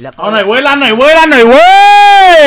แล้วก็เอาหน่อยเว้ยรันหน่อยเว้ยรันหน่อยเว้ย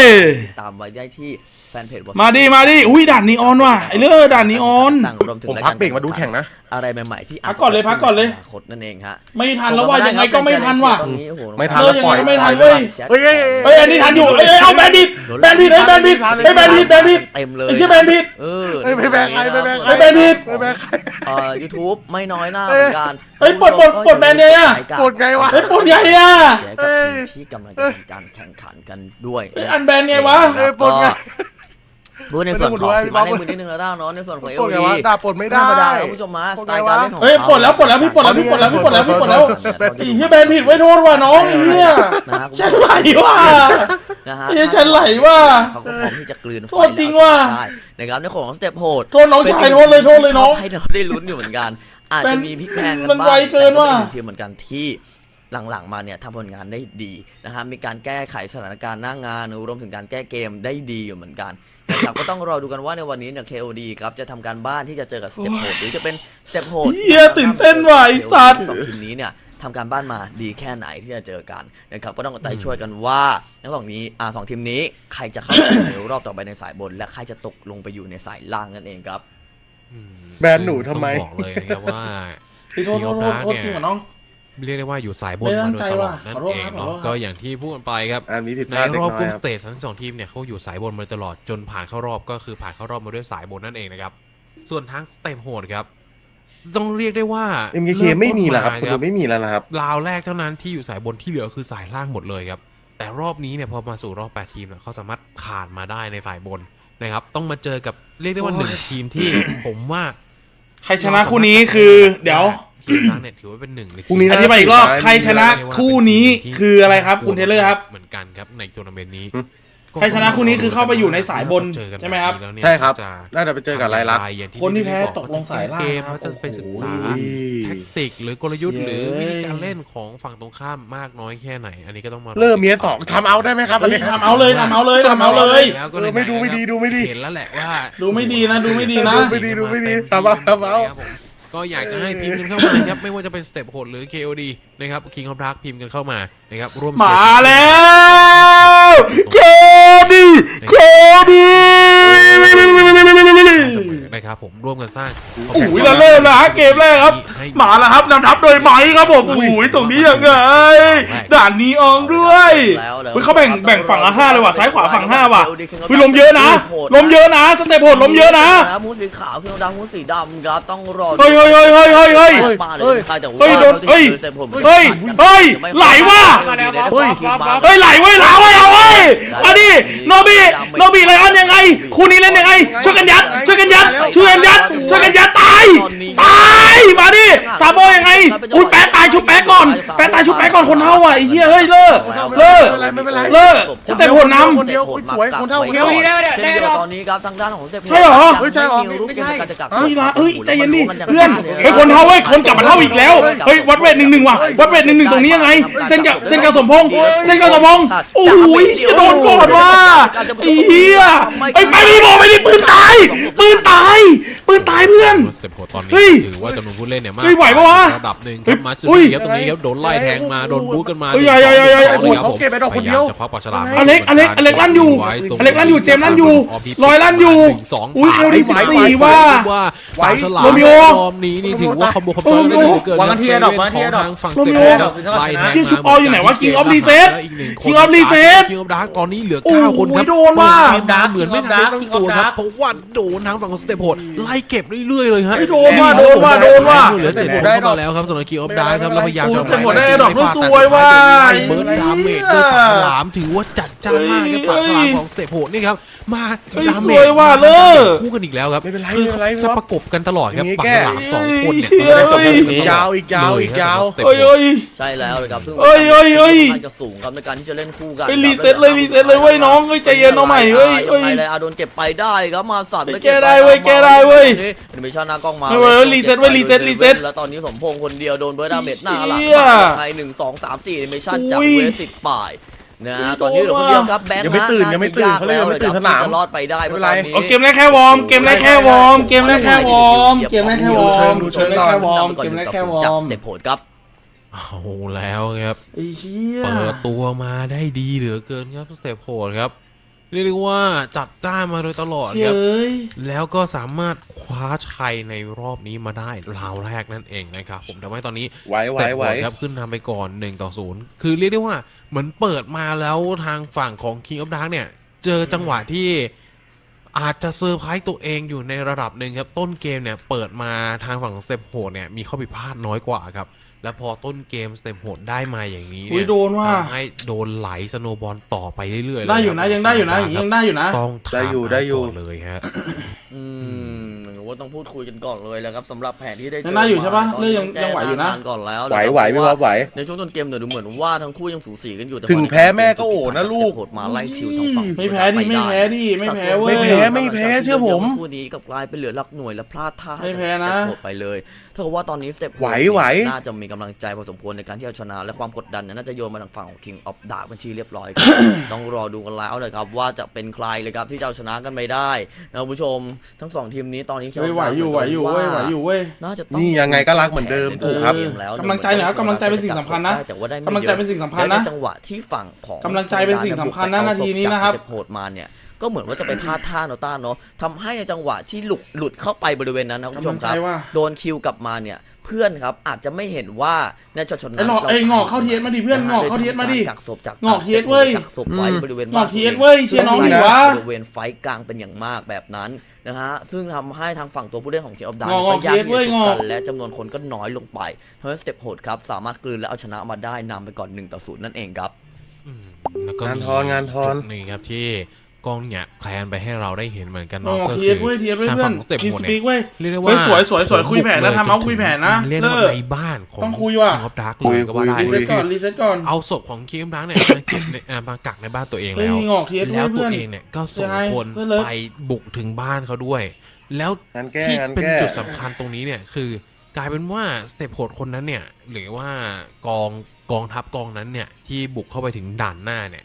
ตามไว้ได้ที่แฟนเพจมาดิมาดิอุ้ยด่านนีออนว่ะไอ้เลือด่านนีออน ต่างรวมถึงผมรายพักเบรกมาดูแข่งนะ อะไรใหม่ๆที่าจพักก่อนเลยพักก่อนเลยอนาคตนั่นเองฮะไม่ทันแล้วว่ายังไงก็ไม่ทันว่ะ ตอนนี้โอ้โหไม่ทัน เออยังไงก็ไม่ทันเว้ยแชทเฮ้ยเฮ้ยเฮ้ยอันนี้ทันอยู่เอ้ยเอ้ยเอาแบนดิตแบนดิตเฮ้ยแบนดิตเฮ้ยแบนดิตแบนดิตเต็มเลยไอ้เชี่ยแบนดิตเออเฮ้ยไม่แบนใครไม่แบนใครไม่แบนผิดไม่แบนใคร เอ่อ YouTube ไม่น้อยหน้าเหมือนกันเฮ้ยปลดปลดปลดแบนเนี่ยอะปลดไงวะเฮ้ยปวดใหญ่อะเสียกับทีมที่กำลังจะทำการแข่งขันกันด้วยเอ้ยอันแบนไงวะเอ้ยปลดไงดูในส่วนของไม่ฝีต้องไม้ดูในมือนิดนึงแล้วด้านเนาะในส่วนของเอปลลดไงดีวะด่าปลดไม่ได้ธรรมดาแล้วคุณผู้ชมมาสไตล์การเล่นของเฮ้ยปลดแล้วปลดแล้วพี่ปลดแล้วพี่ปลดแล้วพี่ปลดแล้วพี่ปลดแล้วไอ้เหี้ยแบนผิดไว้ยโทษว่ะน้องไอ้เหี้ยนะฮะฉันไหลว่ะนะฮะไอ้เหี้ยฉันไหลว่ะเขาก็พร้อมที่จะกลืนไฟโทษจริงว่ะได้นะครับในของสเต็ปโหดโทษน้องชายโทษเลยโทษเลยน้องให้เราได้ลุ้นอยู่เหมือนกัน อาจจะมีพลิกแพลงกันมันบ้างไวเกินว่ะแต่เป็นทีมเหมือนกันที่หลังๆมาเนี่ยทำผลงานได้ดีนะฮะมีการแก้ไขสถานการณ์หน้างานรวมถึงการแก้เกมได้ดีอยู่เหมือนกันนะครับก็ต้องรอดูกันว่าในวันนี้เนี่ย KOD ครับจะทำการบ้านที่จะเจอกับสเต็ปโหดหรือจะเป็นสเต็ปโหดเหี้ยตื่นเต้นว่ะไอ้สัตว์สองทีมนี้เนี่ยทำการบ้านมาดีแค่ไหนที่จะเจอกันนะครับก็ต้องเอาใจช่วยกันว่าทั้งสองนี้อ่าสองทีมนี้ใครจะเข้าไปในรอบต่อไปในสายบน และใครจะตกลงไปอยู่ในสายล่างนั่นเองครับ แบนหนูทำไม ต้องบอกเลยนะครับว่า พี่โทษโทษโทษโทษจริงเหรอน้อง เรียกได้ว่าอยู่สายบนไม่ตั้มางโดยใจตลอว่ะดนั่นขอโทษเองครับขอเนาะโทษครับก็อย่างที่พูดกันไปครับอันนี้ผิดพในลาดเล็กรอบน้กอลุ่ยมครัสบเตจทั้งสองทีมเนี่ยเขาอยู่สายบนมาโดยตลอดจนผ่านเข้ารอบก็คือผ่านเข้ารอบมาด้วยสายบนนั่นเองนะครับ ส่วนทางสเต็ปโหดครับ ต้องเรียกได้ว่าเอ็มเคไม่มีแล้วครับเริ่คุณต้ดูนมาไม่มีแล้วนะครับ ราวแรกเท่านั้นที่อยู่สายบนที่เหลือคือสายล่างหมดเลยครับ แต่รอบนี้เนี่ยพอมาสู่รอบ 8 ทีมเนี่ยเขาสามารถผ่านมาได้ในสายบน นะครับ ต้องมาเจอกับเรียกได้ว่าหนึ่งทีมที่ผมว่าใครชนะคู่นี้คือ เดี๋ยวทีมนั้นเนี่ยถือว่าเป็นหนึ่งในพรุ่งนี้อนะ ธิบายอีกรอบใครชนะคู่นี้คืออะไรครับ คุณเทเลอร์ครับ เหมือนกันครับในทัวร์นาเมนต์นี้อืม ใครชนะคู่นี้คือเข้าไปอยู่ในสายบนเจอกันใช่ไหมครับแนี้แล้วเนี่ยใช่ครับจะน่าจะไปเจอกับรายลักษณ์อย่างคนที่แพ้บอกตกลงสายล่างเกมครับเขาจะไปศึกษาโอ้โหแท็กติกหรือกลยุทธ์เย้หรือวิธีการเล่นของฝั่งตรงข้ามมากน้อยแค่ไหน อันนี้ก็ต้องมาเริ่มเมียสองทำเอาได้ไหมครับอันเฮ้ยนี้ ทำเอาเลยทำเอาเลยทำเอาเลย แล้วก็เออไม่ดูไม่ดีดูไม่ดี เห็นแล้วแหละว่า ดูไม่ดีนะดูไม่ดีนะ ดูไม่ดีดูไม่ดีทำเอาทำเอา ครับผมก็อยากจะให้พิมพ์กันเข้ามาครับ ไม่ว่าจะเป็นสเต็ปโหดหรือ KOD นะครับ King of Dark พิมพ์กันเข้ามานะครับร่วมเชียร์ มาแล้ว เคดี เคดีนะครับผมร่วมกันสร้างโอ้ยเราเริ่มแล้วฮะเกมแรกครับ มาแล้วครับนำทัพโดยไม้ครับผมโอ้ยตรงนี้ยังไงด่านนี้อองด้วยเฮ้ยเขาแบ่งแบ่งฝั่งละห้าเลยว่ะซ้ายขวาฝั่งห้าว่ะเฮ้ยลมเยอะนะ ลมเยอะนะสเตปโหดลมเยอะนะมูสีขาวคือดำมูสีดำครับต้องรอเฮ้ยเฮ้ยเฮ้ยเฮ้ยเฮ้ยเฮ้ยมาเลยใครจะเฮ้ยโดนเฮ้ยเฮ้ยเฮ้ยไหลว่ะเฮ้ยไหลเว้ยหลาเว้ยเอาเว้ยมาดิโนบิโนบิไลออนยังไงคู่นี้เล่นยังไงช่วยกันยัดช่วยกันยัดช่วยกันยัดช่วยกันยัดตายตายมาดิซาโบยังไงอุ้ยแปะตายชุบแปะก่อนแปะตายชุบแปะก่อนคนเท่าอะไอ้เหี้ยเฮ้ยเลิกเลิกไม่เป็นไรเลิกสเต็ปโหดนคนเดียวอุ๊ยสวยคนเท่าคนเท่าเช่นเดียวตอนนี้ครับทางด้านของสเต็ปใช่เหรอเฮ้ยใช่เหรอรูปเกมการจะกลับเฮ้ยนะเฮ้ยใจเย็นดิเพื่อนเฮ้ยคนเท่าเว้ยคนกลับมาเท่าอีกแล้วเฮ้ยวัดเวทหนึ่งหนึ่งว่ะวัดเวทหนึ่งหนึ่งตรงนี้ยังไงเส้นกับเส้นกับสมพงษ์เส้นกับสมพงษ์โอ้ยจะโดนก่อนว่ะไอ้เหี้ยไอ้ไฟไม่บอกไม่ได้ปืนตายปืนตาย ปืนตายเพื่อน สเต็ปโหดตอนนี้เฮ้ยถือว่าจำนวนผู้เล่นเนี่ยมากเฮ้ยไหวปะวะระดับหนึ่งคเฮ้รัยบมาสอุ้ยเครับตรงนี้ครับโดนไล่แทงมาโดนบู๊กันมาเฮ้ยอย่าอย่าอย่าอย่าสงอุ้ยครับเขาเก็บไปดอกคนเดียวพาจะคว้าปากฉลามอเล็กอเล็กอเล็กลั่นอยู่อเล็กลั่นอยู่เจมส์ลั่นอยู่ลอยลั่นอยู่หนึ่งสองอุ้ยเคลดีไหว14ไหว่าว่าไหวปากฉลามโรมิโอรอบนี้นี่ถือว่าคอมโบคอมจอยได้เหลือเกินวางกันที่ระดับวางกันที่ระดับของทางฝั่งโรมิเตโอะครับไล่แทงเชี่ยมาชุบออลอยู่ไหนวะ King of Reset แล้วอีกหนึ่งคน King of Reset King of Dark ตอนนี้เหลือโอ้เก้าโหคนครับโดนว่ะเปิดเกมมาเหมือนไม่ทันได้ตั้งตัวครับเพราะว่าโดนทางฝั่งของสเตปโหดไล่เก็บเรื่อยๆเลยฮะเฮ้ยโดนว่ะโดนว่ะโดนว่ะเหลือเจ็ดคนเข้ามาแล้วครับสำหรับ King of Dark ครับแล้วพยายามจะโอ้เจ็ดหมดได้ดอกลูกสวยว่ะไล่เบิร์ดดาเมจด้วยปากฉลามถือว่าจัดจ้านมากครับปากฉลามของสเตปโหดนี่ครับมาเฮ้ยดาเมสวยจว่ะเลิศคู่กันอีกแล้วครับไม่เป็นไรคือไม่เป็นไรจะประกบกันตลอดครับอย่างงี้ปากแก้ฉลามสองคนเนี่ยเฮ้ยเขาจะได้จบกันอีกยาวอีกยาวอีกยาวเลยครับเฮ้ยเฮ้ยใช่แล้วเลยครับซึ่งเอ้ยเอ้ยเอ้ยค่อนข้างจะสูงครับในการที่จะเล่นคู่กันเฮ้ยรีเซ็ตเลยรีเซ็ตเลยเว้ยน้องเฮ้ยใจเย็นเอาใหม่เฮ้ยเฮ้ยยังไงเลยอาโดนเก็บไปได้ครับมาสัตว์เฮ้ยแก้ได้เว้ยแก้ได้เว้ยแอนิเมชั่นหน้ากล้องมาเฮ้ยเว้ยรีเซ็ตเว้ยรีเซ็ตรีเซ็ตแล้วตอนนี้สมพงษ์คนเดียวโดนเบิร์ดดาเมจหน้าหลังเหี้ยไทยหนึ่งสองสามสี่แอนิเมชั่นจากอุ้ยเวสสิบป่ายนะอุ้ยตอนนี้เหลือคนเดียวครับแบงค์ยังไม่ตื่นยังไม่ตื่นเขาเรียกยังไม่ตื่นสนามจะรอดไปได้ไม่เป็นไรพาะตอนนี้เอาเกมแรกแค่วอร์มเกมแรกแค่วอร์มเกมแรกแค่วอร์มเกมแรกแค่วอร์มดูเชิงเกมแรกแค่วอร์มเกมแรกแค่วอจากร์มสเต็ปโหดครับเอาแล้วครับไอ้เหี้ยเปิดตัวมาได้ดีเหลือเกินครับสเตปโหดครับ เรียกได้ว่าจัดจ้านมาโดยตลอดเหี้คยรับเอ้ยแล้วก็สามารถคว้าชัยในรอบนี้มาได้ราวแรกนั่นเองนะครับ ผมทำให้ตอนนี้ไหวไหวสเต็ปไหวโดครับขึ้นนำไปก่อน1ต่อ0คือเรียกได้ว่าเหมือนเปิดมาแล้วทางฝั่งของ King of Dark เนี่ย เจอจังหวะที่อาจจะเซอร์ไพรส์ตัวเองอยู่ในระดับหนึ่งครับ ต้นเกมเนี่ยเปิดมาทางฝั่งสเต็ปโหดเนี่ยมีข้อผิดพลาดน้อยกว่าครับ แล้วพอต้นเกมสเต็ปโหดได้มาอย่างนี้อุ้เนี่ยยโดนว่ะทำให้โดนไหลสโนว์บอลต่อไปเรื่อยๆเลยได้อยู่นะครับยังได้อยู่นะอย่างนี้ยังได้อยู่นะต้องได้อยู่ได้อยู่ทำก่นเลยฮะ อืมหรือว่าต้องพูดคุยกันก่อนเลยแล้วครับสำหรับแผนที่ได้เจยังได้อยู่ใช่ปะมาเรื่องยังต้ยังไหวอยู่นะแก้ก่อนแล้วไหวไหวพี่บ๊อบไหว ในช่วงต้นเกมเนี่ยดูเหมือนว่าทั้งคู่ยังสูสีกันอยู่แต่ถึงแพ้แม่ก็โอ้นะลูกโหดมาไล่คิวทางฝั่งไม่แพ้ดิไม่แพ้ดิไม่แพ้เว้ยไม่แพ้ไม่แพ้ เชื่อผมคู่นี้กับกลายเป็นเหลือหลักหน่วยและพลาดท่าไม่แพ้นะ สเต็ปโหดไปเลยเท่ากับว่าตอนนี้สเต็ปโดไหวไหว น่าจะมีกำลังใจพอสมควรในการที่จะชนะ และความกดดันเนี่ยน่าจะโยนมาทางฝั่งของ King of Dark เป็นที่เรียบร้อยครับ ต้องรอดูกันแล้วเลยครับว่าจะเป็นใครเลยครับที่จะเอาชนะกันไปได้ นะคุณผู้ชมทั้งสองทีมนี้ตอนนี้ King เฮ้ย of ไหว Dark อยู่ไหวอยู่เว้ยไหวอยู่เว้ย น่าจะต้องนี่ยังไงก็รักเหมือนเดิมถูกครับกำลังใจหน่อยครับกำลังใจเป็นสิ่งสำคัญนะแต่ว่าได้ไม่กำลังใจเป็นสิ่งสำคัญนะและในจังหวะที่ฝั่งของกำลังใจเป็นสิ่งสำคัญนะนาทีนี้นะครับจากสเต็ปโหดมาเนี่ยก็เหมือนว่าจะไปพลาดท่าโนต้าเนาะทำให้ในจังหวะที่หลุดหลุดเข้าไปบริเวณนั้นนะคุณผู้ชมครับกำลังใจว่ะ โดนคิวกลับมาเนี่ย เพื่อนครับ อาจจะไม่เห็นว่าในช็อตชนนั้ไอ้นหงอกไอ้งอกเข้าเทียนมาดิเพื่อนงอกเข้าเทียนมาดิกักศพจากงอกเทียนเว้ยกักศพไว้บริเวณงอกเทียนเว้ยเชียร์น้องดิวะบริเวณไฟกลางเป็นอย่างมากแบบนั้นนะฮะซึ่งทำให้ทางฝั่งตัวผู้เล่นของเคียร์ออฟดานงอกก็ยากเทียนเว้ที่ยจะงชุอบกกันและจำนวนคนก็น้อยลงไปทำให้สเต็ปโหดครับสามารถกลืนและเอาชนะมาได้นำไปก่อน1ต่อ0นั่นเองครับอืมแล้วก็งานมีทอนงานทอนจุดหนึ่งครับที่ กล้องเนี่ยแพลนไปให้เราได้เห็นเหมือนกันงเนาะอกก็เทีคืยนเว้ยเทียนเว้ยทางเพื่อนฝั่งสเต็ปคิโหงดสปีเนี่ยกเว้ยเรียกได้เฮ้ว่ายสวยสวยสวยคุยแผนนะทำเอาคุยแผนนะเรียกได้ว่าเลิกในบ้านของต้องคุยว่ะ King of Dark เลยก็ว่าได้คุยรีเซ็ตก่อนรีเซ็ตก่อนเอาศพของคิมดังเนี่ยมาเก็บในอ่ามากักในบ้านตัวเองเฮ้ยแล้วงอกเทียนเว้แล้ยวตัเพื่วอนเองเนี่ยก็ส่งยังไงคนเพื่อนเลิกไปบุกถึงบ้านเขาด้วย แล้วงานแก้ที่งานเป็นแก้จุดสำคัญตรงนี้เนี่ยคือกลายเป็นว่าสเตปโหดคนนั้นเนี่ยหรือว่ากองกองทัพกองนั้นเนี่ยที่บุกเข้าไปถึงด่านหน้าเนี่ย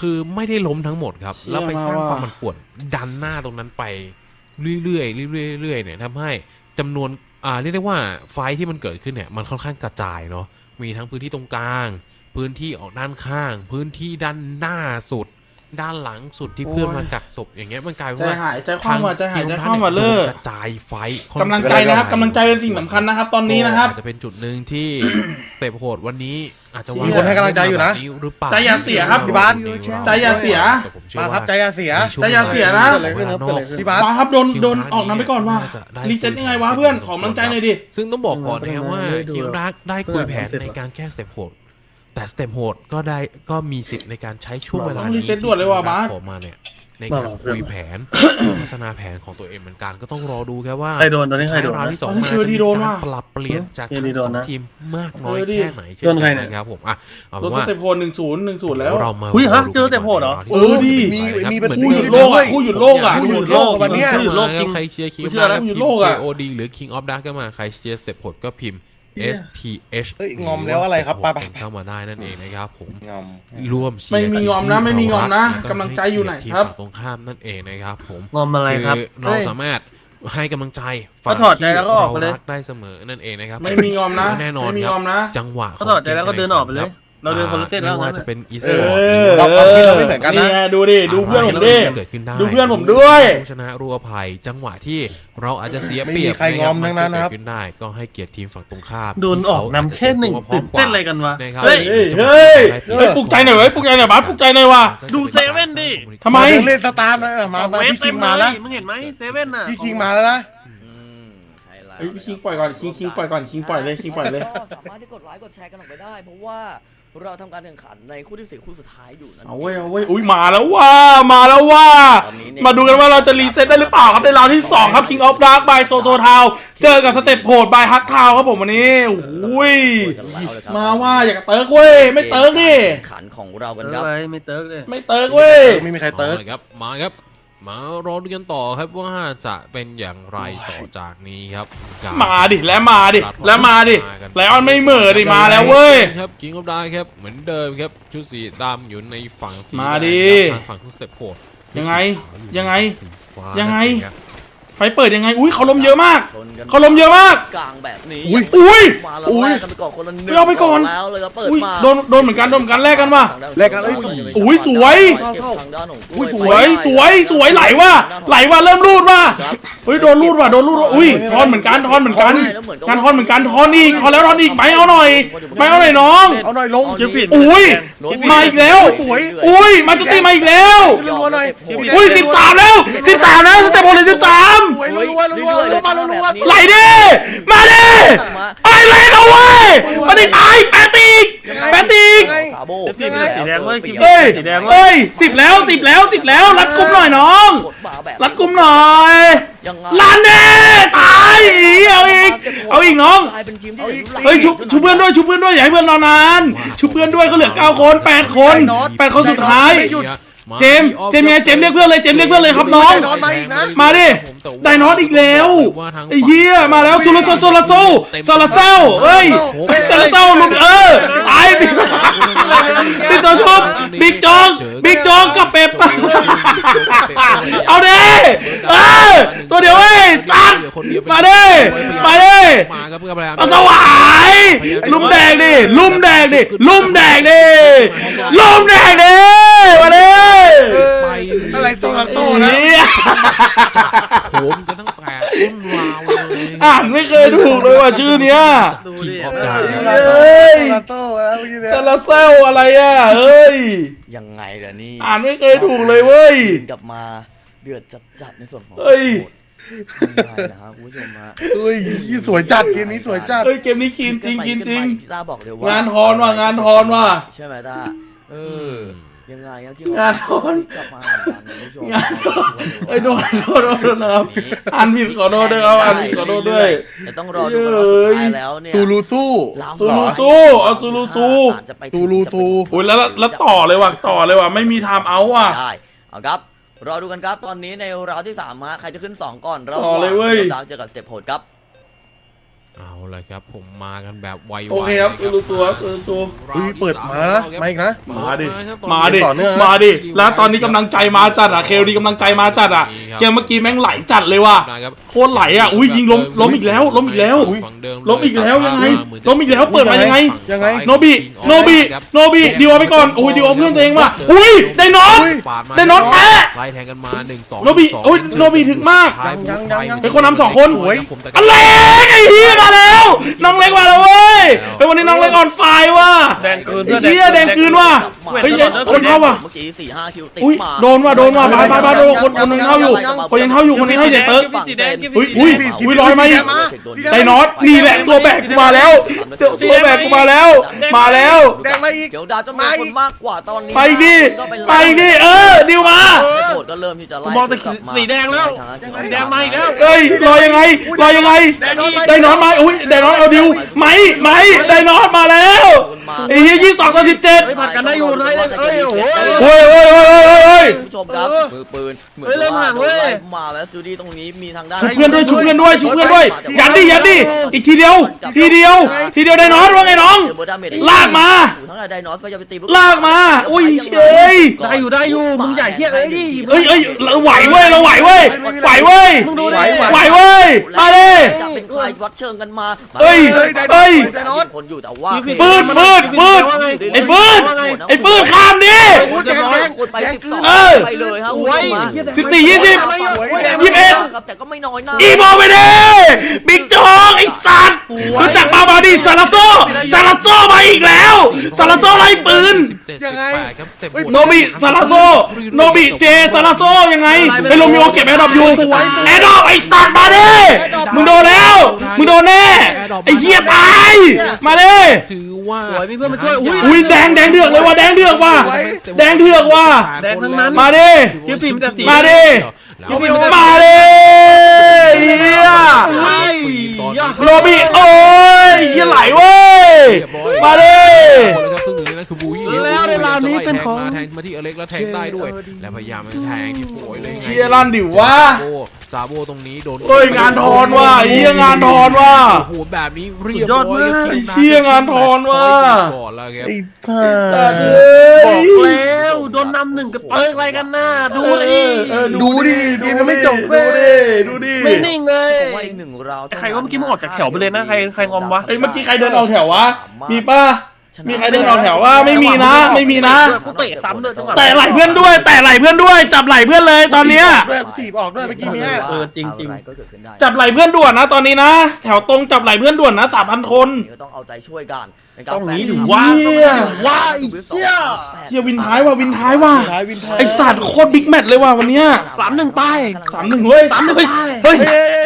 คือไม่ได้ล้มทั้งหมดครับเชี่ยแล้วไปสร้างมาว่ะความมันป่วนดันหน้าตรงนั้นไปเรื่อยๆเรื่อยๆเรื่อยๆเนี่ยทำให้จำนวนอ่าเรียกได้ว่าไฟท์ที่มันเกิดขึ้นเนี่ยมันค่อนข้างกระจายเนาะมีทั้งพื้นที่ตรงกลาง พื้นที่ออกด้านข้าง พื้นที่ด้านหน้าสุด ด้านหลังสุดที่เพื่อนมากักศพอย่างเงี้ยมันกลายเป็นใจว่าหายใจคว่ำว่ะใจหายใจคว่ำว่ะโดเลินกกระจายไฟท์ค่อนกำลังใจนะครับกำลังใจเป็นสิ่งสำคัญนะครับ ตอนนี้นะครับอาจจะเป็นจุดหนึ่งที่สเตปโหดวันนี้ อาจจะมีคนให้กำลังใจอยู่นะหรือเปล่าใจอย่าเสียครับพี่บาสใจอย่าเสียแต่ผมเชื่อมาครับว่าใจอย่าเสียในช่วงใจอย่าเสียนะวลาของเวลานอกพี่บาสมาครับโดนคิวโดนร้านออกนำไปก่อนว่ะน่าจะได้รีเซ็ตยังไงวะเพื่อนขอกำลังใจหน่อยดิซึ่งต้องบอกก่อนนะครับว่าไม่ดูคิวรักได้คุยแผนเสร็จในแล้วการแก้สเต็ปโหด แต่สเต็ปโหดก็ได้ก็มีสิทธิ์ในการใช้ช่วงเวลาต้องรีนี้เซ็ตด่วนเลยว่ะบาสขอมาเนี่ยในการคุยแผนพัฒนาแผนของตัวเองเหมือนกันก็ต้องรอดูครับว่าใครโดนตอนนี้ใครโดนท้ายราวนะที่สองตอนนี้มาคิวจะดีมีโดนการว่ะปรับเปลี่ยนจากคิวทั้ดีงโดสนองนะทีมมากน้อยเออดิแค่ไหนเช่นโดนใครกันเนี่ยนะครับผมอะเอารเป็ถนสว่าเตปโพหนึ่งศูนย์หนึ่งศูนย์แล้วเรามาอุ๊ยฮะเจอสเต็ปโหดเหรอเออดิมีมีเป็นหอคู่หยุดโลกอะคู่หยุดโลกอะคู่หยุดโลกวันเนี้ยคู่หยุดโลกจริงใครเชียร์คิงกูเชื่อแล้วคู่หยุดโลกอะ KOD หรือ King of Dark ก็มาใครเชียร์สเต็ปโหดก็พิมพ์ S T H เฮ้ยงอมแล้วอะไรครับไปไป เข้ามาได้นั่นเองนะครับผม งอม ร่วมเชียร์ไม่มีงอมนะไม่มีงอมนะแล้วกำลังใจอยู่ไหนทีมครับฝั่งตรงข้ามนั่นเองนะครับผมงอมอะไรครับคือเราสามารถให้กำลังใจก็ถอดใจแล้วก็ออกไปเลย รักได้เสมอนั่นเองนะครับไม่มีงอมนะแน่นอนไม่มีครังบอมนะ จังหวะก็ถอดใจแล้วก็เดินออกไปเลย เราเดินคนละเส้นแล้วไม่ว่างั้นจะเป็นอีเอสปอร์ตอเราความคิดเราไม่เหมือนกันนะ นี่ไงดูดิ ดูเพื่อนผมดิ เกิดขึ้นได้ดูเพื่อนผมด้วย ผู้ชนะรู้อภัยจังหวะที่เราอาจจะเสียไม่เปรีมียบใครงอมทั้งนั้นนะครับ เกิดขึ้นได้ก็ให้เกียรติทีมฝั่งตรงข้ามโดนออกนำแค่หนึ่งที่ขาตื่นเต้นอะไรกันวะ นะครับเฮ้ย เฮ้ย เฮ้ยปลุกใจหน่อยเว้ยปลุกใจหน่อยบัสปลุกใจหน่อยว่ะ ดูเซเว่นดิ ทำไมเดินเล่นสตาร์ทนะเออมามาเวฟพี่เต็คิมงเลมาแล้วยมึงเห็นไหมเซเว่นน่ะพี่คิงมาแล้วนะอืมใช่แล้วเฮ้ยพี่คิงปล่อยก่อนคิงคิงปล่อยก่อนคิงปล่อยเลยคิงปล่อยเลย ก็สามารถที่กดไลค์กดแชร์กันออกไปได้ เพราะว่า เราทำการแข่งขันในคู่ที่สี่คู่สุดท้ายอยู่นั่นเอาเว้ยเอาเว้ยอุ้ยมาแล้วว่ามาแล้วว่า ตอนนี้เนี่ยมาดูกันว่าเราจะรีเซ็ตได้หรือเปล่าครับในราวที่ 2 ครับ King of Dark by Soso Town เจอกับสเต็ปโหด by Hack Town ครับผมวันนี้อุ้ยกันแล้วเลยครับมาว่าอยากเติร์กเว้ย ไม่เติร์กดิ แข่งขันของเรากันเติครับร์กอะไรไม่เติร์กเลย ไม่เติร์กเว้ย ไม่มีใครเติร์ดอาละครับมาครับ มารอดูกันต่อครับว่าจะเป็นอย่างไรต่อจากนี้ครับกับมาดิแล้วมาดิแล้วมาดิไลออนไม่เหม่อดิมาแล้วเว้ยครับกิงก็ได้ครับเหมือนเดิมครับชุดสีดำอยู่ในฝั่งสีมาแงดิครับทางฝั่งของสเต็ปโหดยังไงชุดสีขาวอยังไงสีฟ้ายังไงนั่นเอครับ ไฟเปิดยังไง อุ้ยเขาล้มเยอะมากชนกันเขาล้มเยอะมาก กลางแบบนี้ อุ้ย อุ้ยมาแล้วอุ้ยแลกกันไปก่อนคนละหนึ่งเอาไปก่อนแล้วเลยครับเปิดอุ้ยมาโดนโดนเหมือนกันโดนเหมือนกันแลกกันว่ะแลกกันเอ้ยอุ้ยสวยเก็บทางด้านของอุ้ยสวยสวยสวยไหลว่ะไหลว่ะเริ่มรูดว่ะเฮ้ยโดนรูดว่ะโดนรูดว่ะอุ้ยทอนเหมือนกันทอนเหมือนกันงานทอนเหมือนกันทอนอีกทอนแล้วทอนอีกไหมเอาหน่อยไหมเอาหน่อยน้องเอาหน่อยลงเจะผิดอุ้ยมาอีกแล้วสวยอุ้ยมาจุติมาอีกแล้วรัวๆหน่อยอุ้ยสิบสามแล้วสิบสามแล้วสเต็ปโหดเลยสิบสามสวยรัวๆรัวๆรัวๆมารัวๆไหลดิมาดิไอ้แรงเอาไว้ยมาดิตายแปดตีกแปดตีกซาโบเจะผิดเป็นสีแดงเว้ยคิวเฮ้ยสีแดงเว้เฮ้ยยสิบแล้วสิบแล้วสิบแล้วรัดกุมหน่อยน้องกดบาแบบรัดกุมหน่อยยังไงลันเด้ตายเอาอีกเอาอีกน้องกลายเป็นทีมที่เอาอีกเฮ้ยชุบชุบเพื่อนด้วยชุบเพื่อนด้วยอย่าให้เพื่อนรอนานชุบเพื่อนด้วยเขาเหลือเก้าคนแปดคนแปดคนสุดท้ายไม่หยุดเจมส์เจมส์ไงเจมส์เรียกเพื่อนเลยเจมส์เรียกเพื่อนเลยครับน้องไดโนอสมาอี กนะมาดิไดโนอสอีกแล้วไอ้เหี้ยมาแล้วซูลาโซซูลาโซซาลาเซลเอ้ยซาลาเซลลุงเออตายบิ๊กบิ๊กตัวชุบบิ๊กจองบิ๊กจองกับเป็ปเอาดิเออตัวเดียวเว้ยตัดมาดิมาดิมาครับเพื่ออะไรเอาสวายลุ่มแดงดิลุ่มแดงดิลุ่มแดงดิลุ่มแดงดิมาดิไปอะไรตัวละโตนะนี่ โขมกันตั้งแต่ต้นราวเลยอ่านไม่เคยถูกเลยว่ะชื่อเนี้ยดูคิดิงออฟดาเฮ้ยตัวละโตแล้วเมื่อกี้เนี่ยซาลาเซลอะไรอะเฮ้ยยังไงล่ะนี่อ่านไม่เคยถูกเลยเว้ยกลับมาเดือดจัดๆในส่วนของเฮ้ยยังไงนะครับคุณผู้ชมฮะเฮ้ยสวยจัดเกมนี้สวยจัดเฮ้ยเกมนี้คีนจริงคีนจริงตาบอกเลยว่างานทอนว่ะงานทอนว่ะใช่ไหมตาเออ ยังไงครับที่งานทอนกลับมาเหมือนกันคุณผู้ชมงานทอนเอ้ยโดนโดนโดนโดนนะครับอ่านผิดขอโทษด้วยครับอ่านผิดขอโทษด้วย แต่ต้องรอดูกันว่าสุดท้ายแล้วเนี่ยตูรูสู้ลามซูลูซูเอาซูลูซูอาจจะไปซูลูซู โอ้ยแล้วแล้วต่อเลยว่ะต่อเลยว่ะไม่มีไทม์เอาท์ว่ะ ได้เอาครับ รอดูกันครับตอนนี้ในราวที่3ฮะใครจะขึ้น2ก่อนเราต่อเลยเว้ย ดาวเจอกับสเต็ปโหดครับ เอาเลยครับผมมากันแบบไวๆโอเคครับซูลูซูครับซูลูซูเฮ้ยเปิดมานะมาอีกนะ มาดิครับมาดิ ต่อเนื่องนะ มาดิ แล้วตอนนี้กำลังใจมาจัดอะ เคลดีกำลังใจมาจัดอะ เกมเมื่อกี้แม่งไหลจัดเลยว่ะ นะครับโคตรไหลอะ อุ้ยยิงล้มล้มอีกแล้ว ล้มอีกแล้ว ฝั่งเดิมล้มอีกแล้วยังไง ล้มอีกแล้ว เปิดมายังไง ยังไง โนบิ โนบิ โนบิดีวเอาไปก่อน อุ้ยดีวเอาเพื่อนตัวเองว่ะ อุ้ยไดโนอสปาดมาไดโนอสแพ้ไล่แทงกันมาหนึ่งสองโนบิสงโอ้ยโนบิถึงมากท้ายยังยังยัง เป็นคนนำสองคนสวยผมแต่อันเล็กไอ้เหี้ยมาแล้ว น้องเล็กมาแล้วเว้ยเฮ้ยวันนี้น้องเล็กออนไฟว่ะ แดงคืนไอ้เหี้ยแดงคืนว่ะ เฮ้ยคนเข้าว่ะ เมื่อกี้สี่ห้าคิวติดอุ้ยมาโดนว่ะโดนว่ะบายบายบายโดนคนคนหนึงเท่าอยู่ คนยังเท่าอยู่คนนี้ให้เจเติร์กสีแดงอุ้ยอุ้ยอุ้ยลอยมาอีกไดโนอสนี่แหละตัวแบกกูมาแล้วตัวตัวแบกกูมาแล้ว มาแล้ว แดงมาอีก เดี๋ยวดาวจะมีคนมากกว่าตอนนี้ไปดิก็ไปดิเออดิวมาสเต็ปโหดก็เริ่มที่จะไล่มองแต่กลับมาสีแดงแล้วสีแดงมาอีกแล้วเอ้ยรอยังไงรอยังไงไดโนอสมาอุ้ยไดโนอสเอาดิวไหมไหมไดโนอสมาแล้ว ไอ้เหี้ยยี่สิบสองต่อสิบเจ็ดเฮ้ยผัดกันได้อยู่เลยเอ้ยโอ้โหโอ้ยโอ้ยโอ้ยโอ้ยโอ้ยคุณผู้ชมครับมือปืนเหมือนเฮ้ยเริ่มว่าห่างโดเว้นยไล่มาแล้วสตูดี้ตรงนี้มีทางด้านชุบเพื่อนด้วยชุบเพื่อนด้วยชุบเพื่อนด้วยยัดดิยัดดิอีกทีเดียว ทีเดียว ทีเดียวไดโนอสว่าไงน้องเจอเบอร์ดาเมจลากมาทั้งไดโนอสพยายามไปตีลากมาอุ้ยเอ้ยได้อยู่ได้อยู่มึงใหญ่เฮียเอ้ยดิเอ้ยเอ้ยเราไหวเว้ยเราไหวเว้ยไหวเว้ยมึงดูดิไหวเว้ยมาดิจะเป็นใครวัดเชิงกันมาเอ้ยเอ้ยคนอยู่แต่ว่าฟืดฟืดฟืดไอ้ฟืดไอ้ฟืดข้ามดิแดงแดงคนไปสิบสองเออไปเลยครับคุณผู้ชมฮะสิบสี่ยี่สิบยี่สิบเอ็ดครับแต่ก็ไม่น้อยหน้าอีโมไปดิบิ๊กโจ๊กไอ้สัตว์รู้จักมาบาดิซาลาโซซาลาโซมาอีกแล้วซาลาโซไล่ปืน ยังไงครับสเต็ปโนบิซาลาโซโนบิเจซาลาโซยังไงไปลงมีโอเก็บแอร์ดรอปอยู่แอร์ดรอปไอ้สัตว์มาดิมึงโดนแล้วมึงโดนแน่ไอ้เหี้ยตายมาดิถือว่าสวยมีเพื่อนมาช่วยอุ้ย อุ้ยแดงแดงเดือกเลยว่ะแดงเดือกว่ะแดงเถือกว่ะแดงทั้งนั้นมาดิคิวฟิล์มแต่สี มาดิ แล้วมาดิเฮียใช่โรบิโอ้ยเฮียไหลเว้ยมาดิคนนะครับซึ่งหนึ่งในนั้นคือบูยี่แล้วในราวนี้เป็นของมาแทงมาที่อเล็กแล้วแทงได้ด้วย และพยายามแทงที่โฟยเลยไงเฮียลั่นดิวะซาโบซาโบตรงนี้โดนเฮ้ยงานทอนว่ะเฮียงานทอนว่ะโอ้โหแบบนี้เรียบร้อยไอ้เชี่ยงานทอนว่ะก่อนแล้วครับไอ้ท่าสัตว์เอ้บอกยแล้ว โดนนนำหนึ่งกับเปิงอะไรกันน่าดูดิเออดูดิเกมยังไม่จบเว้ดูยดิดูดิไม่นิ่งเลยผมว่าอีกหนึ่งราวเท่านั้นใครว่าเมื่อกี้มึงออกจากแถวไปเลยนะใครใครงอมวะเอ้ยเมื่อกี้ใครเดินออกแถววะมีป่ะมีใครเดินออกแถววะไม่มีนะ ไม่มีนะกูเตะซ้ำเลยจังหวะแต่ไหลเพื่อนด้วย แต่ไหลเพื่อนด้วย จับไหลเพื่อนเลยตอนเนี้ยด้วยกูถีบออกด้วยเมื่อกี้เนี้ยเออจริงๆอะไรก็เกิดขึ้นได้จับไหลเพื่อนด่วนนะ ตอนนี้นะ แถวตรงจับไหลเพื่อนด่วนนะสามพันคนนี่ก็ต้องเอาใจช่วยกันในการ ต้องหนีแฝดิงว่าเหี้ยว่าไอ้เหี้ยเฮียวินท้ายว่ะวินท้ายว่ะท้ายวินท้ายไอสัตว์โคตรบิ๊กแมตช์เลยว่ะวันเนี้ยสามหนึ่งไปสามหนึ่งเฮ้ยสามหนึ่งเฮ้ยไปเฮ้ย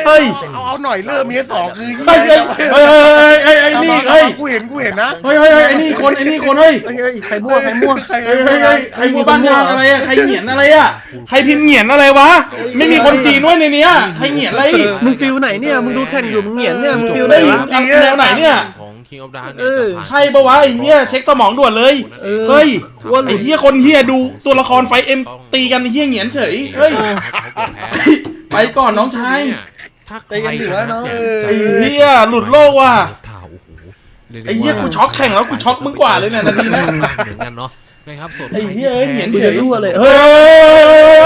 เฮ้ยเอาเอาหน่อยเริ่มเมียสองคือเฮ้ยเฮ้ยเฮ้ยเฮ้ยเฮ้ยเฮ้ยนี่เฮ้ยกูเห็นกูเห็นนะเฮ้ยเฮ้ยเฮ้ยไอ้นี่คนไอ้นี่คนเฮ้ยเฮ้ยเฮ้ยใครมั่วใครมั่วใครเฮ้ยเฮ้ยเฮ้ยใครมัวบ้านงานอะไรอะใครเหงียนอะไรอะใครพิมพ์เหงียนอะไรวะไม่มีคนจีนด้วยในเนี้ยใครเหงียนอะไรมึงฟิลไหนเนี่ยมึงดูแข่งอยู่มึงเหงียนเนี่ยมึงฟิลไหนเฮ้ยวะแนวไหนเนี่ย ของ King of Dark เอเนี่ยอจะผ่านใช่ปะวะไอ้เหี้ยเช็คสมองด่วนเลยเออเฮ้ยว่าหลุไอ้ดเหี้ยคนเหี้ยดูตัวละครไฟเอ็มตีกันไอ้เหี้ยเหงียนเฉยเฮ้ยไปก่อนน้องชายถ้าใครชนะเนี่ยไอ้เหี้ยหลุดโลกว่ะท่าโอ้โหรีกด้ไอ้เหี้ยว่ากูช็อกแข่งแล้วกูช็อกมึงกว่าเลยเนี่ยนาทีนะเหมือนกันเนาะ นะครับส่วนไอ้เหี้ยเอ้ยเหงียนมึงเฉจะยรั่วเลย เฮ้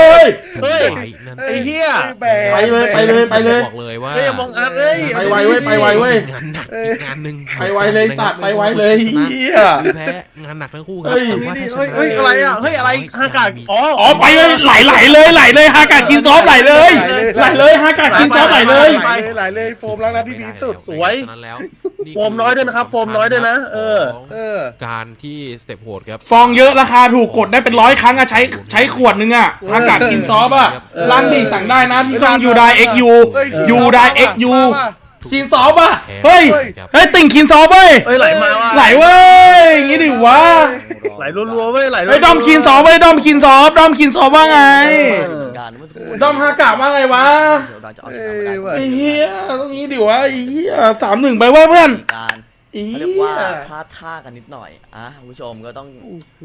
เฮ้ยยเฮ้ยไฟนั่นไอ้เหี้ยแบไปเลยไปเลยไปเลยบอกเลยว่าเฮ้ยอย่ามองอัดเอ้ยไปไวเว้ยไปไวเว้ยงานหนักอีกงานหนึ่งไปไวเลยสัตว์ไปไวเลยเหี้ยคือแพ้งานหนักทั้งคู่ครัเฮ้ยแต่ว่าถ้าชนะเฮ้ยอะไรอะเฮ้ยอะไรฮากาอ๋ออ๋อไปเลยไหลไหลเลยไหลเลยฮากาคินซอฟไหลเลย ไหลเลยฮากาคินซอฟไหลเลย ไหลเลยไหลเลยโฟมล้างน้ำที่ดีที่สุด สวยฉะนั้นแล้วโฟมน้อยด้วยนะครับโฟมน้อยด้วยนะเออเออ การที่สเต็ปโหดครับ ฟองเยอะราคาถูกกดได้เป็นร้อยครั้งอะใช้ใช้ขวดนึงอะฮากาคินซอฟอะร้านดีสั่งได้นะที่ช่องยูไดเอ็กยูยูไดเอ็กยู คินซอฟอะเฮ้ยเฮ้ยติ่งคินซอฟเว้ยเฮ้ยไหลมาว่ะไหลเว้ยอย่างงี้ดิวะไหลรัวๆเว้ยไหลรัวๆไอ้ยดอมคินซอฟเว้ยดอมคินซอฟดอมคินซอฟว่าไงการเมื่อสักครู่ดอมฮากาว่าไงวะเดี๋ยวเราจะเอาชนะมาได้เอ้ยว่ะไอ้เหี้ยต้องงี้ดิวะไอ้เหี้ยสามหนึ่งไปเว้ยเพื่อนการไอ้ เขาเหี้เรียกว่ายพลาดท่ากันนิดหน่อยอะคุณผู้ชมก็ต้อง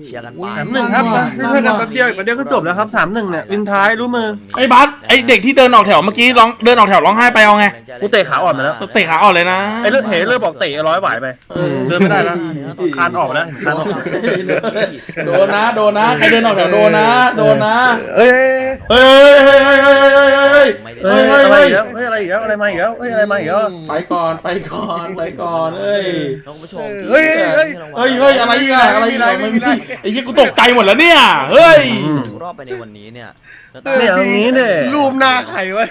เชียร์กันไปสามหนึ่งครับมาช่วยกันแป๊บเดียวอีกแป๊บเดียวก็จบแล้วครับสามหนึ่งเนี่ยวินท้ายรู้มือ ไอ้บัสไอ้เด็กที่เดินออกแถวเมื่อกี้ร้องเดินออกแถวร้องไห้ไปเอาไงกูเตะขาอ่อนไปแล้ว เตะขาออกเลยนะไอ้เลือดเหเลือดบอกเตะร้อยไหวไปเดินไม่ได้แล้วคานออกแล้วเห็นคานออกโดนนะโดนนะใครเดินออกแถวโดนนะโดนนะเอ้ยเฮ้ยเฮ้ยเฮ้ยเฮ้ยเฮ้ยเฮ้ยไม่ได้เฮ้ยอะไรอีกแล้วเฮ้ยอะไรอีกแล้วอะไรมาอีกแล้วเฮ้ยอะไรมาอีกแล้วไปก่อนไปก่อนไปก่อนเอ้ยน้องผู้ชมเฮ้ยเฮ้ยเฮ้ยเฮ้ยอะไรอีกอะอะไรอีกอะไม่ไม่มีมีอะไรไอ้ยี่กูตกใจหมดแล้วเนี่ย เฮ้ยรอบไปในวันนี้เนี่ย เนี่ยเอางี้เนี่ยรูปหน้าไข่ไว้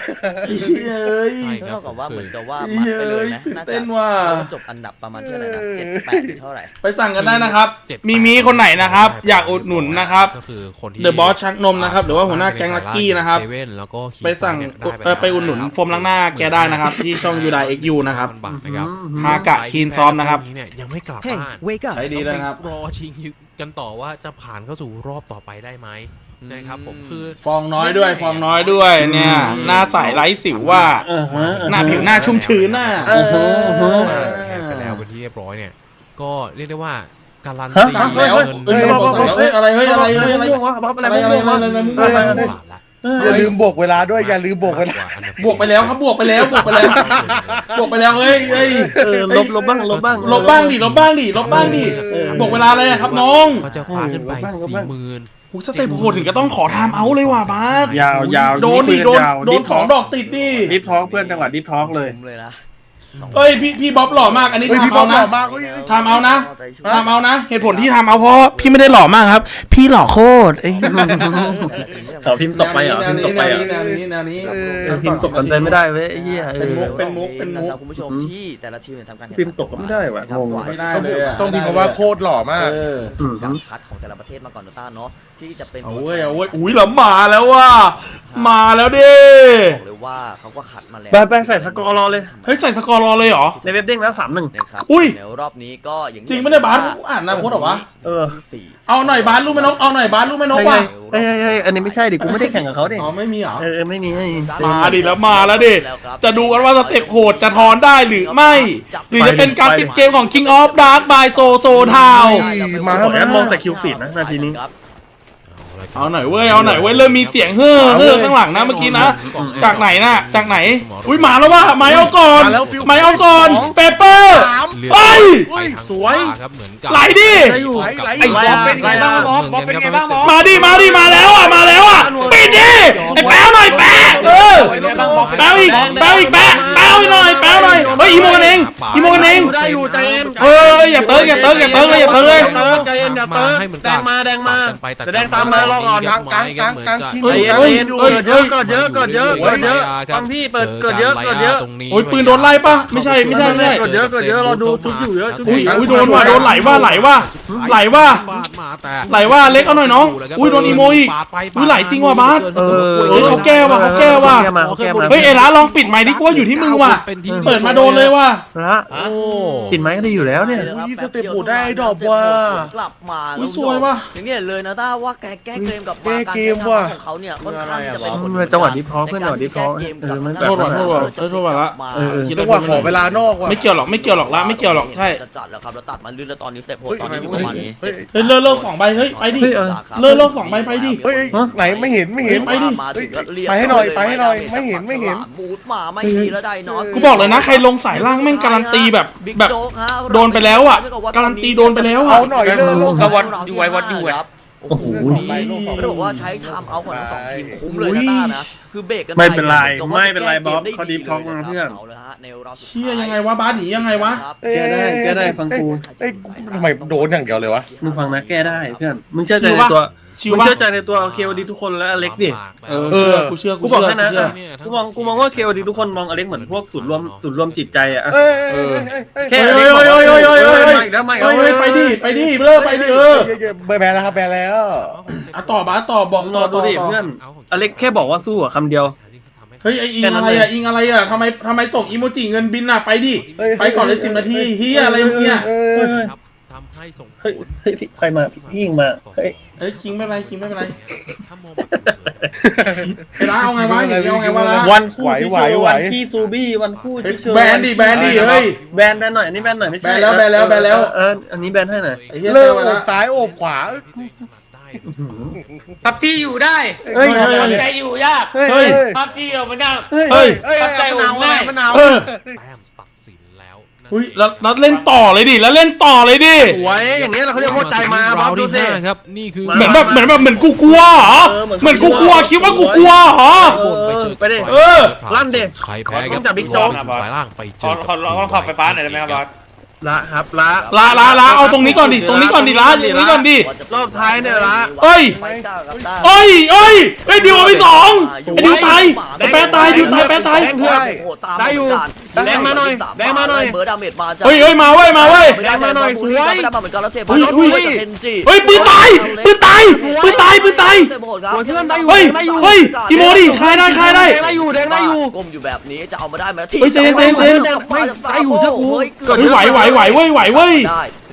ไอ้เหี้ยเอ้ยใช่คเท่ารับกับว่าเหมือนกับว่าเฮ้ยมัดไปเลยไหมเฮ้ยน่าเต้จะนว่ะ จบอันดับประมาณเท่าไหร่นะเจ็ดแปดหรือเท่าไหร่ ไปสั่งกันได้นะครับ เจ็ดมีมีคนไหนนะครับ อยากอุดหนุนนะครับ ก็คือคนที่เดอะบอสชักนมนะครับหรือว่าหัวหน้าแก๊งลักกี้นะครับ เซเว่นแล้วก็ขี่ไปสั่งเนี่ยเออไปอุดหนุนโฟมล้างหน้าแกได้นะครับ ที่ช่องยูไดเอ็กยูนะครับบาทนะครับฮากะคีนซอมนะครับ เนี่ยยังไม่กลับ Hey, บ้าน wake up. ใช้ดีเลยนะครับ รอชิงกันต่อว่าจะผ่านเข้าสู่รอบต่อไปได้ไหม นะครับผมคือฟองน้อยด้วยฟองน้อยด้วยเนี่ย หน้าใสไร้สิวว่าเออฮะหน้าผิวหน้าชุ่มชื้นน่ะเออแพ้ไปแล้วเป็นที่เรียบร้อยเนี่ย ก็เรียกได้ว่าการันฮะตีแล้วเงินเฮ้ยบอกบอกบอกเฮ้ยอะไรเฮ้ยอะไรเฮ้ยอะไรม่วงวะบ๊อบอะไรอะไรม่วงวะอะไรอะไรมึงเอออะไรบาทละอย่าลืมบวกเวลาด้วยอย่าลืมบวกเวลาบวกไปแล้วครับบวกไปแล้วบวกไปแล้วบวกไปแล้วเฮ้ยเฮ้ยเออลบลบบ้างลบบ้างลบบ้างดิลบบ้างดิลบบ้างดิบวกเวลาอะไรอะครับน้องก็จะคว้าขึ้นไปสี่หมื่น หูสเต็ปโหดถึงก็ต้องขอไทม์เอาท์เลยว่ะบาสยาวยาวโดนดิโดนโดนสองดอกติดดิดิฟท้องเพื่อนจังหวะดิฟท้องเลยผมเลยนะเฮ้ยพี่พี่บ๊อบหล่อมากอันนี้เฮ้ยทำพี่บอเอาลหล่นะอมากเฮ้ยทำเอานะใจช่วยทำเอานะ เหตุผลที่ทำเอาเพราะพี่ไม่ได้หล่อมากครับ พี่หล่อโคตรเอ้ยขอพิมพ์ตกไปเหรอแนพิวมพ์ตนี้กไปเหรอแนวนี้แนวนี้แนวนี้เออพิมพ์ตกกันใจไม่ได้เว้ยไอ้เหี้ยเอเป็นมุอก เป็นมุกเป็นมุกนะครับคุณผู้ชมที่แต่ละทีมเนี่ยทำการแข่งพิมพ์ตกก็ไม่ได้ว่ะครับงงกว่าไม่ได้เลยอะต้องพิมพ์คำว่าโคตรหล่อมาก เออ อืม การคัดของแต่ละประเทศมาก่อนโนต้าเนาะ ที่จะเป็นเอาเว้ยเอาเว้ยอุ้ยแล้วมาแล้วว่ะมาแล้วดิบอกเลยว่าเขาก็คัดมาแล้วไปไปใส่สกอร์รอเลยเฮ้ยใส่สกอร์รอเลยเหรอในเว็บเด้งแล้วสามหนึ่งนะครับอุ้ยในรอบนี้ก็อย่างจริงไม่ได้บาสอ่านอนาคตเหรอวะเออที่สี่เอาหน่อยบาสลูกไม่นกเอาหน่อยบาสลูกไม่นกเฮ้ยว่ะเฮ้ยเฮ้ยเฮ้ยอันนี้ไม่ใช่ดิกูไม่ได้แข่งกับเขาดิอ๋อไม่มีเหรอเออเออไม่มีไม่มีมาดิแล้วมาแล้วดิจะดูกันว่าสเต็ปโหดจะทอนได้หรือไม่ หรือจะเป็นการปิดเกมของ King of Dark by So So Town มาขออนุญาตมองแต่คิวฟีดนะนาทีนี้ครับ เเอาหน่อยเว้ยเอาหน่อยเว้ยเริ่มมีเสียงเฮ้อเฮ้อข้างหลังนะเมื่อกี้นะ จากไหนน่ะจากไหน อุ้ยมาแล้วว่ะไม้เอาก่อนมาแล้วฟิว ไม้เอาก่อนสองเปเปอร์ สามเฮ้ยไปทางสวยขวาครับเหมือนกับไหลดิ ไหลไหลไอ้บอสเป็นไงบ้างบอสบอสเป็นไงบ้างบอส มาดิมาดิมาแล้วอะมาแล้วอะปิดดิไอ้แป๊วหน่อยแป๊ะเออ แป๊วอีกแป๊วอีกแป๊ะแป๊วอีกหน่อยแป๊วหน่อยเฮ้ยอีโมกันเองอีโมกันเอง ได้อยู่ใจเย็นเอออย่าเติร์กอย่าเติร์กอย่าเติร์กเลยอย่าเติร์กเลยเติร์กใจเย็นอย่าเติร์กให้เหมือนแดกันงมาแดงมาตัดกันไปตัดแต่แดงตามมารอก่อนกลางกลางกลางกลางทิ้งใจเย็นใจเย็นเกิดเยอะเกิดเยอะเกิดเยอะเกิดเยอะฟังพี่เปิดเกิดเยอะเกิดเยอะโอ้ยปืนโดนไล่ปะไม่ใช่ไม่ใช่ไม่ใช่เกิดเยอะเกิดเยอะเราดูชุบอยู่เยอะชุบออุ้ยยู่เยอะอุ้ยโดนว่ะโดนไหลว่าไหลว่าไหลว่าฟาดมาแต่ไหลว่าเล็กเอาหน่อยน้องอุ้ยโดนอีโมอีกปาดไปอุ้ยไหลจริงว่ะบาสเออเฮ้ยเขาแก้ว่ะเขาแก้ว่ะแก้มาเขาแก้มาเฮ้ยเอร้าลองปิดไมค์ดิกูว่าอยู่ที่มึงว่ะเปิดมาโดนเลยว่ะละโอ้ปิดไม้ก็ดีอยู่แล้วเนี่ยอุ้ยสเต็ปโหดได้ดอกว่ะกลับมาอุ้ยสวยว่ะอย่างนี้เห็นเลยนะต้าว่าแกแก้เกมกับแก้การเกใช้มทางว่ะของเขาเนี่ยค่อนข้างที่จะเป็นมันเป็นจังหวะ deep talk เพื่อนจังหวะ deep talk แก้เกมเอกับอมันทางโทษว่ะโทษว่ะเออโทษว่ะละมาเออเออจังหวะขอเวลานอกว่ะไม่เกี่ยวหรอกไม่เกี่ยวหรอกละไม่เกี่ยวหรอกใช่จะจัดแล้วครับแล้วตัดมาลื่นแล้วตอนนี้เสร็จโหดตอนนี้อยู่ประมาณเฮ้ยเฮ้ยเลิกเลิกสองใบเฮ้ยไปดิเฮ้ยเออเลิกเลิกสองใบไปดิเฮ้ยไหนไม่เห็นไม่เห็นไปดิมาถึงก็เรียกไปให้หน่อยเลไปให้หน่อยไม่เห็นไม่เห็นบูทมาไม่มีแล้วได้นอสกูบอกเลยนะใครลงสายล่างแม่งการันตีแบบบิ๊กแบบโจ๊กฮะโดนไปแล้วอะการันตีโดนไปแล้วอะเอาหน่อยเลยโลกก็วัดอยู่ไว้วัดอยู่ไว้ครับ โอ้โหสองใบโลกสองใบก็ต้องบอกว่าใช้ทำเอาของทั้งสองทีมคุ้มเลยอุ้นะยต้านะคือเบรกกันไม่เป็นไรหมือกับไม่ว่าเป็นไรจะแก้กบอสได้เขา deep talk มาเพื่อนเอาเลยฮะในรอบสุดท้าเชี่ยยังไงวะบาสหนียังไงวะครับเอ้ยแก้ได้แก้ได้ฟังกูเอ้ยทำไมโดนอย่างเดียวเลยวะมึงฟังนะแก้ได้เพื่อนมึงเชื่อใจในชิวปะตัวชิวมึงปะเชื่อใจในตัวเคโอดีทุกคนและอเล็กดิเออเออกูเชื่อกูกูบอกเชื่อให้นะกูเชื่อกูมองกูมองว่าเคโอดีทุกคนมองอเล็กเหมือนพวกศูนย์รวมศูนย์รวมจิตใจอะเอ้ยเอ้ยเอ้ยเอ้ยแค่เอ้ยอเล็กบอกว่าเฮ้ยเฮ้ยเฮ้ยเฮ้ยมาอีกแล้วมาอีกเฮ้แล้ยวเฮ้ยไปดิไปดิเลิกไปดิเออแบนแล้วครับแบนแล้ว อะต่อบาสต่อบอกมึงต่รออดูต่อดิต่อเพื่อน อเล็กแค่บอกว่าสู้อะคำเดียว เฮ้ยไออิงแค่นั้อะนไรเลย อะอิงอะไรอะทำไมทำไมส่งอีโมจิเงินบินอะไปดิ เฮ้ย ไปก่อนเลยสิบนาทีเฮียอะไรมึงเนี่ยเออครับทำให้ส่งผเฮ้ยลเฮ้ยพี่ใครมาพี่ยิงมาเฮ้ย เอ้ยคิงไม่เป็นไรคิงไม่เป็นไรถ้ามองแบบไอ้ร้านเอาไงวะอย่างนี้เอาไงวะล่ะวันคู่ไหวที่ไหวโชว์ไหว วันที่ซูบี้วันคู่ที่โชว์แบนดิแบนดิเฮ้ย แบนแบนหน่อยอันนี้แบนหน่อยไม่ใช่แบนแล้วแบนแล้วแบนแล้ว เอออันนี้แบนให้หน่อย ไอ้เหี้ยเลิกแซวโอมาบซ้ายโอบขวา พับจีอยู่ได้เฮ้ยเฮ้ย ทำใจอยู่ยากเฮ้ยเฮ้ย พับจีเอาไม่ได้เฮ้ยเฮ้ยเฮ้ยมะนาวอะไรมะนาวเออแต้มตัดสินแล้วนะอุ้ยแล้วแล้วเล่นต่อเลยดิแล้วเล่นต่อเลยดิสวยอย่างเงี้ยเราเขาเรียกว่าใจมาบอเราสวดูที่สิห้าครับนี่คือเหมือนแบบเหมือนแบบเหมือนกูกลัวเหรอเออเหมือน เหมือนกูกลัวคิดว่ากูกลัวเหรอเออเออไปดิเออลั่นดิใครแพ้คต้รัองจับบิ๊กโจ๊กสายล่างไปเจขออขอลองขอบไฟฟ้าหน่อยได้ไหมครับบอส ละครับละลาลาลาเอาตรงนี้ก่อนดิตรงนี้ก่อนดิลาตรงนี้ก่อนดิ รอบท้ายเนี่ยละเอ้ยไม่กล้าครับต้าเอ้ยเอ้ยเอ้ยดิวเอาไปสองไอ้ดิวตายไอ้แปรตายดิวตายแปรตายแดงเพื่อนโอ้โหตามได้อยู่เหมืนกันแดงมาหน่อยแดงมาหน่อยเบิร์ดดาเมจมาจากเฮ้ยเฮ้ยมาเว้ยมาเว้ยแดงมาหน่อยสวยไม่ได้มาเหมือนกันแล้วเซฟเฮ้ยมาเฮ้ยด้วยกับเคนจิเฮ้ยปืนตายปืนตายปืนตายปืนตายเซฟโหดครับโอ้ยเพื่อนได้อยู่เ喂喂喂喂。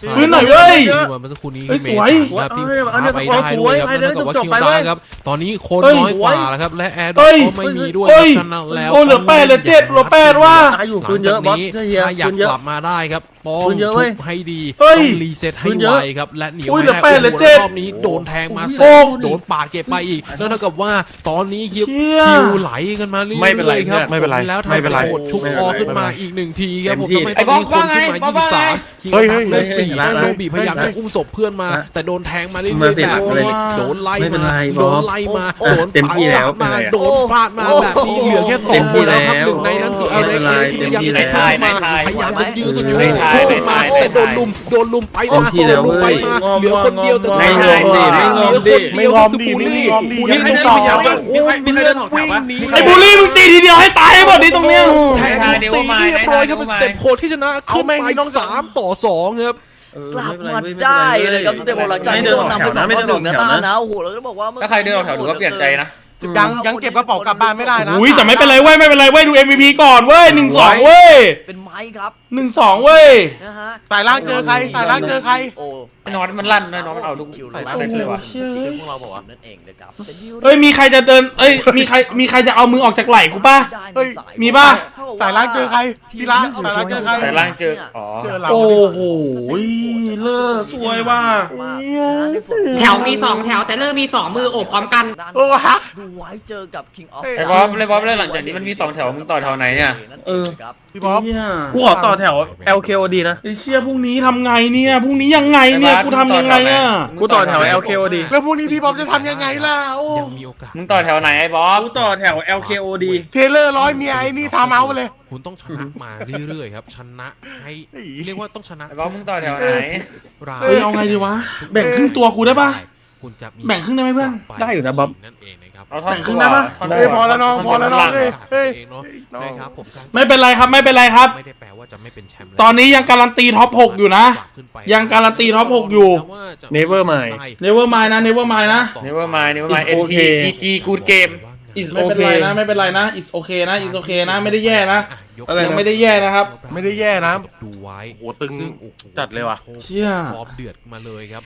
ฟื้นหน่อยเว้ยที่เมื่อสักครู่นี้เฮ้ยเมสวยษายนครับที่พาไปได้ด้วยครับนั่นก็ว่าคิวดาครับ ตอนนี้คนเฮ้ยน้อยกว่าแล้วครับ และแอร์ดเฮ้อกยก็ไม่มีด้วยเฮ้ยฉะนั้นแล้วโอ้เหลือแปดเหลือเจ็ดเหลือแปดว่ะได้อยู่หลัฟื้งนเยจาอะกบอสนี้เฮียถ้าอยากฟื้นเยกอะลับมาได้ครับต้องฟื้นเยอะชุเว้ยบให้ดีเฮ้ยต้องรีเซ็ตให้ฟื้นเยไวอะครับ และเหนียวอุ้ยไม่เหลือได้แปดเหลือโโเจ็ดรอบนี้โดนแทงมาเสโอ้ร็จโดนปาดเก็บไปอีกแล้วเท่ากับว่าตอนนี้คิวเชี่ยคิวไหลกันมาเรื่อยๆไม่เป็นไรครับไม่เป็นไรแล้วไม่เป็นไรทำโหดชุบไม่คเป็นอไรขึ้นมาอีกหนึ่งทีครับผมเต็มที่ทำให้ตอนนี้คนขึ้นมาไอ้บอสว่าไง23คิงเฮ้ยเฮ้ยเหลือสี่เฮ้ยแล้วโนบีพยายามเฮ้ยจะอุ้มศพเพื่อนมาเฮ้ยแต่โดนแทงมาเรื่อยมาๆสิแบบเลยนี้โดนไล่ไม่เป็นมาไรโดบอนสไล่มาโอ้โดนเต็มที่แล้วปาดเป็นไรมาโดนฟาดมาแบบนี้เหลือแค่สองคนแล้วครับหนึ่งในนั้นคืออเล็กไม่ที่เป็นพไรยายามจะเต็มที่เข้ามาแล้วพยายามจะยื้อสุดอยู่ไม่ใช่โชคมาไม่ใช่แต่โดนลุมโดนลุมไปเต็มามที่โดแล้นวลุมไปเว้ยมาเหลือคนเดียวแต่ไม่สุดงอมท้ายดิเหลือคนเดียวไม่งอมดิคือบูลลี่ไม่งอมดิบูลลี่ยังไม่พยายามต่อจะอุ้มเพื่อนวิ่งหนีไอ้บูลลี่มึงตีทีเดียวให้ตายให้หมดดิตรงเนี้ยไม่ใช่ดิ Never ตี mind เรียบร้อยครับ Never เป็น mind สเต็ปโคที่ชนะขึ้นไปสามต่อสองครับ กลับมาได้เลยครับสเตปโบหลังจากที่โดนนำไปสองต่อหนึ่งนะตานะโอ้โหเราจะบอกว่าถ้าใครเดินออกแถวถือว่าเปลี่ยนใจนะยังยังเก็บกระเป๋ากลับบ้านไม่ได้นะอุ้ยแต่ไม่เป็นไรเว้ยไม่เป็นไรเว้ยดู MVP ก่อนเว้ยหนึ่งสองเว้ยเป็นไม้ครับหนึ่งสองเว้ยนะฮะสายล่างเจอใครสายล่างเจอใครโอ้ไอ้ นอนมันลั่นนะนอนมันเอาทุกคิวสายแล้ล่างได้เลยว่ะพวกเราบอกว่านั่นเองนะครับเป็นดิวเอ้ยมีใครจะเดินเอ้ยมีใครมีใครจะเอามือออกจากไหล่กูป่ะได้ในเฮ้ยสายมีป่ะ สายล่างเจอใครพี่ละสายล่างเจอใคร สายล่างเจออ๋อ เจอเราโอ้โหเลิศสวยว่ะ แถวมีสองแถวแต่เริ่มมีสองมือโอบพร้อมกัน โอ้ฮะ ดูไว้เจอกับ King of ไอ้บอสไอ้บอสเลยหลังจากนี้มันมีสองแถวมึงต่อแถวไหนเนี่ย เออครับพี่บ๊อบ เหี้ยกูขอต่อแถว LKOD นะ ไอ้เชี่ยพรุ่งนี้ทำไงเนี่ยพรุ่งนี้ยังไงเนี่ยไอ้บาสกูทำยังไงอะกูต่อแถว LKOD แล้วพรุ่งนี้พี่บ๊อบจะทำยังไงล่ะโอ้ยังมีโอกาสมึงต่อแถวไหนไอ้บอสกูต่อแถว LKOD เทเลอร์ร้อยเมียไอ้นี่ทำเอาไปเลย คุณต้องชนะมาเรื่อยๆครับ ชนะให้เรียกว่าต้องชนะไอ้บอสมึงต่อแถวไหนรายเฮ้ยเอาไงดีวะ แบ่งครึ่งตัวกูได้ปะคุณจะมีแบ่งครึ่งได้ไหมเพื่อน ได้อยู่นะบ๊อบนั่นเองนะ ครับเอาท่อนแบ่งครึ่งได้ปะท่อนเอ้ยพอแล้วน้องพอแล้วน้องเอ้ยเฮ้ยเองเนาะนะครับผมการไม่เป็นไรครับไม่เป็นไรครับ ไม่ได้แปลว่าจะไม่เป็นแชมป์ตอนนี้ยังการันตีท็อปหกอยู่นะยังการันตีท็อปหกอยู่ Never mind Never mind นะ Never mind นะเนเวอร์มายเนเวอร์มาย It's เอ็นที okay จีจีกูดเกม is ไม่เป็นไร okay นะไม่เป็นไรนะ it's okay นะ it's okay นะไม่ได้แย่นะอะไรนะยังไม่ได้แย่นะครับไม่ได้แย่นะดูไว้โอ้โหตึงซึ่โอ้โหจัดเลยว่ะเชี่ยพร้อมเดือดมาเลยครับ